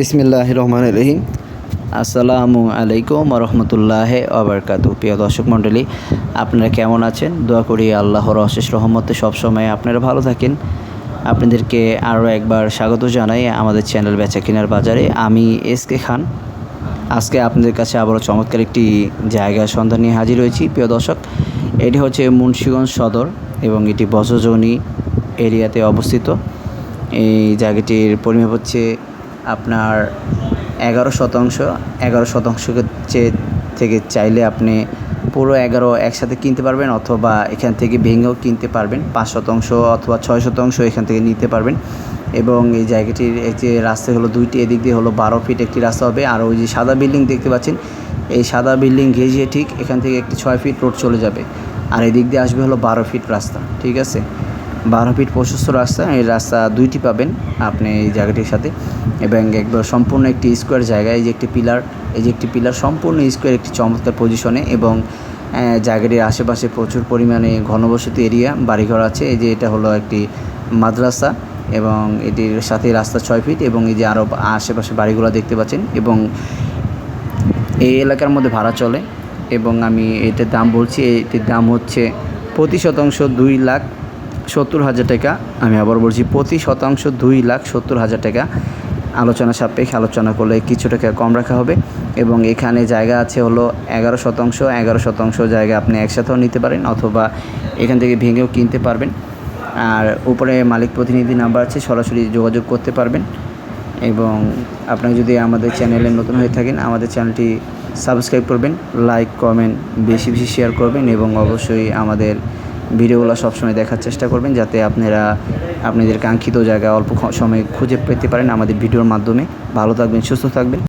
বিসমিল্লাহ রহমান রহিম। আসসালামু আলাইকুম রহমতুল্লাহ আবরকাত প্রিয় দর্শক মণ্ডলী, আপনারা কেমন আছেন? দোয়া করি আল্লাহর অশেষ রহমতে সবসময় আপনারা ভালো থাকেন। আপনাদেরকে আরও একবার স্বাগত জানাই আমাদের চ্যানেল বেচা কেনার বাজারে। আমি এস কে খান। আজকে আপনাদের কাছে আবারও চমৎকার একটি জায়গার সন্ধান নিয়ে হাজির হয়েছি। প্রিয় দর্শক, এটি হচ্ছে মুন্সিগঞ্জ সদর এবং এটি বসজনী এরিয়াতে অবস্থিত। এই জায়গাটির পরিমাপ হচ্ছে আপনার এগারো শতাংশ এগারো শতাংশ চেয়ে থেকে চাইলে আপনি পুরো এগারো একসাথে কিনতে পারবেন অথবা এখান থেকে ভেঙেও কিনতে পারবেন। পাঁচ শতাংশ অথবা ছয় শতাংশ এখান থেকে নিতে পারবেন। এবং এই জায়গাটির যে রাস্তা হলো দুইটি, এদিক দিয়ে হলো বারো ফিট একটি রাস্তা হবে। আর ওই যে সাদা বিল্ডিং দেখতে পাচ্ছেন, এই সাদা বিল্ডিং ঘেঁষিয়ে ঠিক এখান থেকে একটি ছয় ফিট রোড চলে যাবে। আর এদিক দিয়ে আসবে হলো বারো ফিট রাস্তা, ঠিক আছে? বারো ফিট প্রশস্ত রাস্তা, এই রাস্তা দুইটি পাবেন আপনি এই জায়গাটির সাথে। এবং একবার সম্পূর্ণ একটি স্কোয়ার জায়গা এই যে একটি পিলার, এই যে একটি পিলার সম্পূর্ণ স্কোয়ার একটি চমৎকার পজিশনে এবং জায়গাটির আশেপাশে প্রচুর পরিমাণে ঘনবসতি এরিয়া বাড়িঘর আছে। এই যে এটা হলো একটি মাদ্রাসা এবং এটির সাথে রাস্তা ছয় ফিট এবং এই যে আরও আশেপাশে বাড়িগুলো দেখতে পাচ্ছেন এবং এই এলাকার মধ্যে ভাড়া চলে এবং আমি এটার দাম বলছি, এটির দাম হচ্ছে প্রতি শতাংশ দুই লাখ সত্তর হাজার টাকা। আমি আবার বলছি, প্রতি শতাংশ দুই লাখ সত্তর হাজার টাকা। আলোচনা সাপেক্ষে আলোচনা করলে কিছু টাকা কম রাখা হবে। এবং এখানে জায়গা আছে হলো এগারো শতাংশ। এগারো শতাংশ জায়গা আপনি একসাথেও নিতে পারেন অথবা এখান থেকে ভেঙেও কিনতে পারবেন। আর উপরে মালিক প্রতিনিধি নাম্বার আছে, সরাসরি যোগাযোগ করতে পারবেন। এবং আপনারা যদি আমাদের চ্যানেলে নতুন হয়ে থাকেন, আমাদের চ্যানেলটি সাবস্ক্রাইব করবেন, লাইক, কমেন্ট বেশি বেশি শেয়ার করবেন এবং অবশ্যই আমাদের ভিডিওগুলো সবসময় দেখার চেষ্টা করবেন যাতে আপনারা আপনাদের কাঙ্ক্ষিত জায়গা অল্প সময় খুঁজে পেতে পারেন আমাদের ভিডিওর মাধ্যমে। ভালো থাকবেন, সুস্থ থাকবেন।